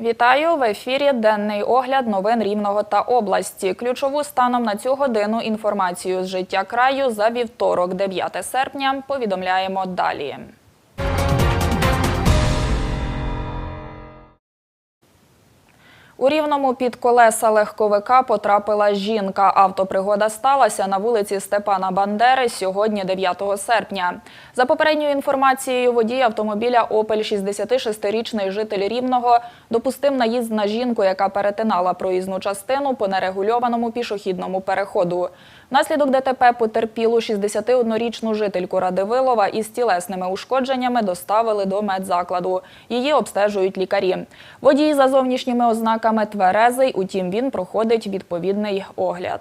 Вітаю в ефірі. Денний огляд новин Рівного та області. Ключову станом на цю годину інформацію з життя краю за вівторок, 9 серпня. Повідомляємо далі. У Рівному під колеса легковика потрапила жінка. Автопригода сталася на вулиці Степана Бандери сьогодні, 9 серпня. За попередньою інформацією, водій автомобіля «Опель» 66-річний житель Рівного допустив наїзд на жінку, яка перетинала проїзну частину по нерегульованому пішохідному переходу. Внаслідок ДТП потерпілу 61-річну жительку Радивилова із тілесними ушкодженнями доставили до медзакладу. Її обстежують лікарі. Водій за зовнішніми ознаками тверезий, утім він проходить відповідний огляд.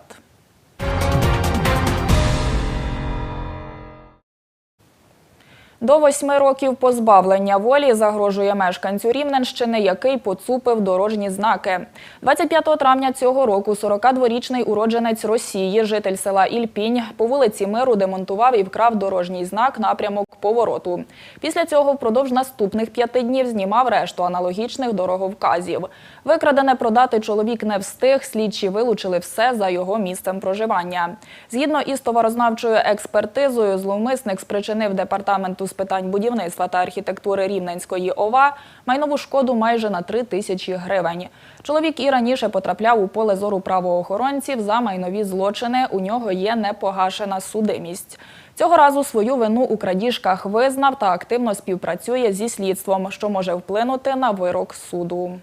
До восьми років позбавлення волі загрожує мешканцю Рівненщини, який поцупив дорожні знаки. 25 травня цього року 42-річний уродженець Росії, житель села Ільпінь, по вулиці Миру демонтував і вкрав дорожній знак напрямок повороту. Після цього впродовж наступних п'яти днів знімав решту аналогічних дороговказів. Викрадене продати чоловік не встиг, слідчі вилучили все за його місцем проживання. Згідно із товарознавчою експертизою, зловмисник спричинив департаменту питань будівництва та архітектури Рівненської ОВА майнову шкоду майже на 3 тисячі гривень. Чоловік і раніше потрапляв у поле зору правоохоронців за майнові злочини. У нього є непогашена судимість. Цього разу свою вину у крадіжках визнав та активно співпрацює зі слідством, що може вплинути на вирок суду.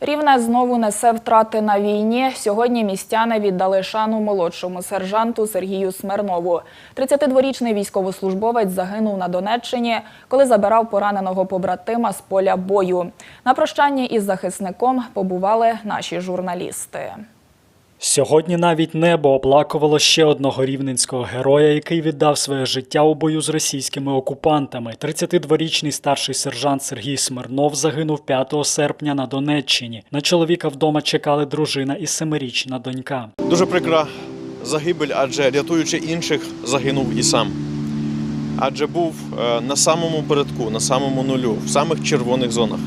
Рівне знову несе втрати на війні. Сьогодні містяни віддали шану молодшому сержанту Сергію Смирнову. 32-річний військовослужбовець загинув на Донеччині, коли забирав пораненого побратима з поля бою. На прощанні із захисником побували наші журналісти. Сьогодні навіть небо оплакувало ще одного рівненського героя, який віддав своє життя у бою з російськими окупантами. 32-річний старший сержант Сергій Смирнов загинув 5 серпня на Донеччині. На чоловіка вдома чекали дружина і семирічна донька. Дуже прикра загибель, адже рятуючи інших, загинув і сам. Адже був е, на самому передку, на самому нулю, в самих червоних зонах.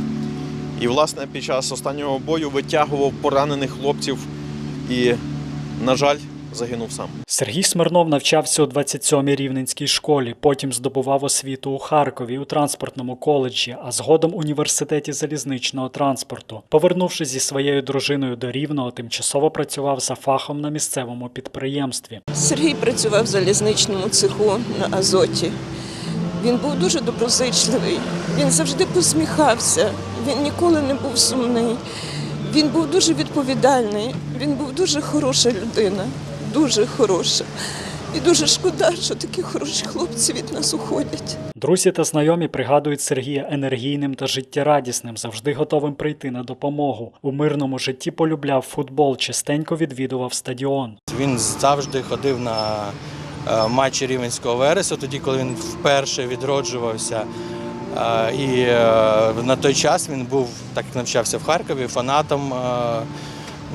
І, власне, під час останнього бою витягував поранених хлопців і, на жаль, загинув сам. Сергій Смирнов навчався у 27-й рівненській школі, потім здобував освіту у Харкові у транспортному коледжі, а згодом університеті залізничного транспорту. Повернувшись зі своєю дружиною до Рівного, тимчасово працював за фахом на місцевому підприємстві. Сергій працював в залізничному цеху на Азоті. Він був дуже доброзичливий, він завжди посміхався, він ніколи не був сумний. Він був дуже відповідальний, він був дуже хороша людина, дуже хороша. І дуже шкода, що такі хороші хлопці від нас уходять. Друзі та знайомі пригадують Сергія енергійним та життєрадісним, завжди готовим прийти на допомогу. У мирному житті полюбляв футбол, частенько відвідував стадіон. Він завжди ходив на е, матчі Рівенського Вересу, тоді, коли він вперше відроджувався. І е, на той час він був, так як навчався в Харкові, фанатом е,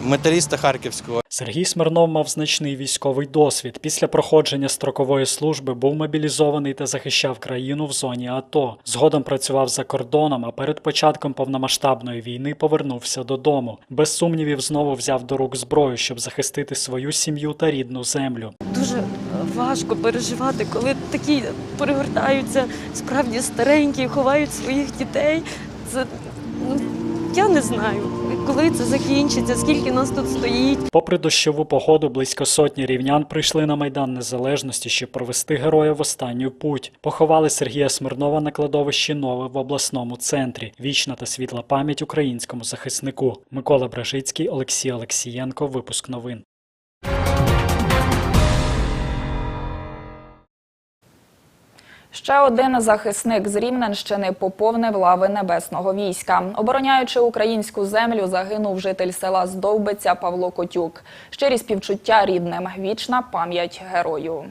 металіста Харківського. Сергій Смирнов мав значний військовий досвід. Після проходження строкової служби був мобілізований та захищав країну в зоні АТО. Згодом працював за кордоном, а перед початком повномасштабної війни повернувся додому. Без сумнівів знову взяв до рук зброю, щоб захистити свою сім'ю та рідну землю. дуже важко переживати, коли такі перегортаються справді старенькі, ховають своїх дітей. Це ну, я не знаю, коли це закінчиться, скільки нас тут стоїть. Попри дощову погоду, близько сотні рівнян прийшли на майдан незалежності, щоб провести героя в останню путь. Поховали Сергія Смирнова на кладовищі Нове в обласному центрі. Вічна та світла пам'ять українському захиснику. Микола Бражицький, Олексій Олексієнко. Випуск новин. Ще один захисник з Рівненщини поповнив лави небесного війська. Обороняючи українську землю, загинув житель села Здовбиця Павло Котюк. Щирі співчуття рідним. Вічна пам'ять герою.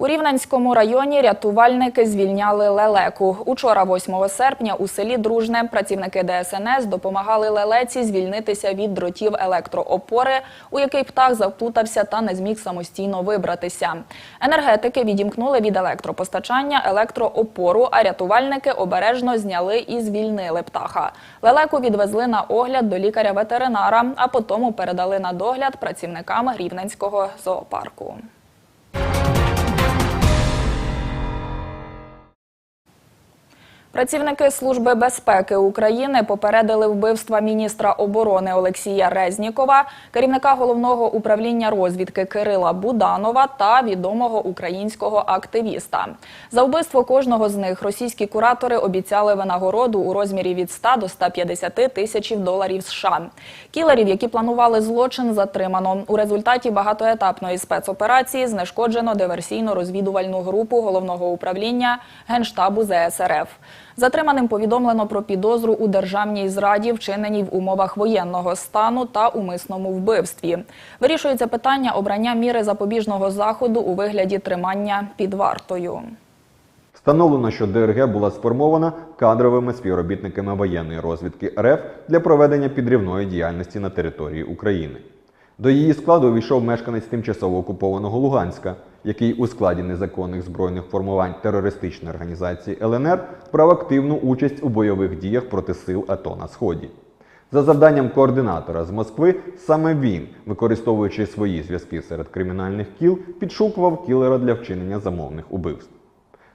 У Рівненському районі рятувальники звільняли лелеку. Учора, 8 серпня, у селі Дружне працівники ДСНС допомагали лелеці звільнитися від дротів електроопори, у який птах заплутався та не зміг самостійно вибратися. Енергетики відімкнули від електропостачання електроопору, а рятувальники обережно зняли і звільнили птаха. Лелеку відвезли на огляд до лікаря-ветеринара, а потім передали на догляд працівникам Рівненського зоопарку. Працівники Служби безпеки України попередили вбивства міністра оборони Олексія Резнікова, керівника головного управління розвідки Кирила Буданова та відомого українського активіста. За вбивство кожного з них російські куратори обіцяли винагороду у розмірі від 100 до 150 тисяч доларів США. Кілерів, які планували злочин, затримано. У результаті багатоетапної спецоперації знешкоджено диверсійно-розвідувальну групу головного управління Генштабу ЗСРФ. Затриманим повідомлено про підозру у державній зраді, вчиненій в умовах воєнного стану та умисному вбивстві. Вирішується питання обрання міри запобіжного заходу у вигляді тримання під вартою. Встановлено, що ДРГ була сформована кадровими співробітниками воєнної розвідки РФ для проведення підривної діяльності на території України. До її складу увійшов мешканець тимчасово окупованого Луганська, який у складі незаконних збройних формувань терористичної організації ЛНР брав активну участь у бойових діях проти сил АТО на Сході. За завданням координатора з Москви, саме він, використовуючи свої зв'язки серед кримінальних кіл, підшукував кілера для вчинення замовних убивств.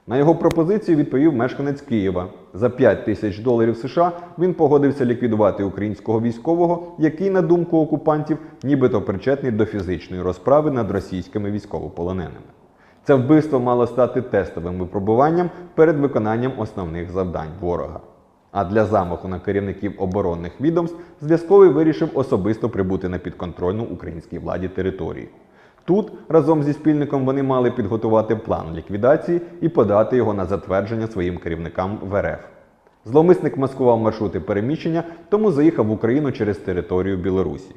На його пропозицію відповів мешканець Києва. За 5 тисяч доларів США він погодився ліквідувати українського військового, який, на думку окупантів, нібито причетний до фізичної розправи над російськими військовополоненими. Це вбивство мало стати тестовим випробуванням перед виконанням основних завдань ворога. А для замаху на керівників оборонних відомств зв'язковий вирішив особисто прибути на підконтрольну українській владі території. Тут разом зі спільником вони мали підготувати план ліквідації і подати його на затвердження своїм керівникам в РФ. Зловмисник маскував маршрути переміщення, тому заїхав в Україну через територію Білорусі.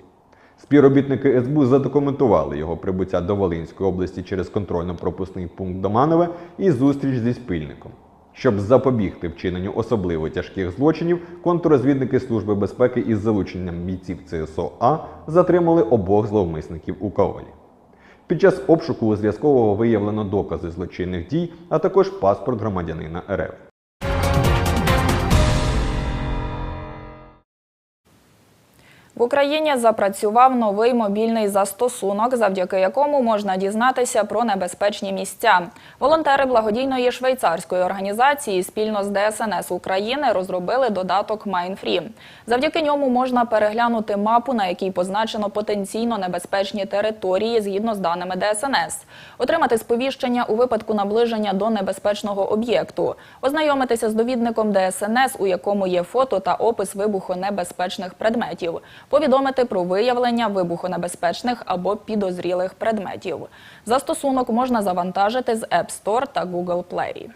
Співробітники СБУ задокументували його прибуття до Волинської області через контрольно-пропускний пункт Доманове і зустріч зі спільником. Щоб запобігти вчиненню особливо тяжких злочинів, контррозвідники Служби безпеки із залученням бійців ЦСО А затримали обох зловмисників у Ковалі. Під час обшуку зв'язкового виявлено докази злочинних дій, а також паспорт громадянина РФ. В Україні запрацював новий мобільний застосунок, завдяки якому можна дізнатися про небезпечні місця. Волонтери благодійної швейцарської організації спільно з ДСНС України розробили додаток MindFree. Завдяки ньому можна переглянути мапу, на якій позначено потенційно небезпечні території згідно з даними ДСНС, отримати сповіщення у випадку наближення до небезпечного об'єкту, ознайомитися з довідником ДСНС, у якому є фото та опис вибухонебезпечних предметів повідомити про виявлення вибухонебезпечних або підозрілих предметів. Застосунок можна завантажити з App Store та Google Play.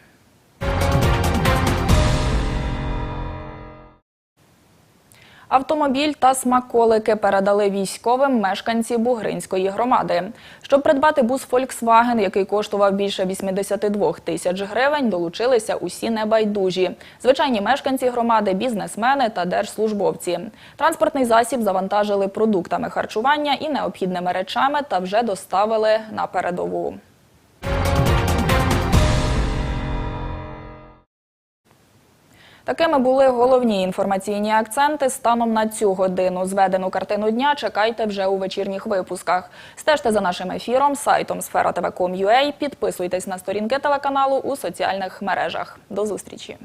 Автомобіль та смаколики передали військовим мешканці Бугринської громади. Щоб придбати бус Volkswagen, який коштував більше 82 тисяч гривень, долучилися усі небайдужі. Звичайні мешканці громади, бізнесмени та держслужбовці. Транспортний засіб завантажили продуктами харчування і необхідними речами та вже доставили на передову. Такими були головні інформаційні акценти. Станом на цю годину зведену картину дня чекайте вже у вечірніх випусках. Стежте за нашим ефіром, сайтом сфера Підписуйтесь на сторінки телеканалу у соціальних мережах. До зустрічі.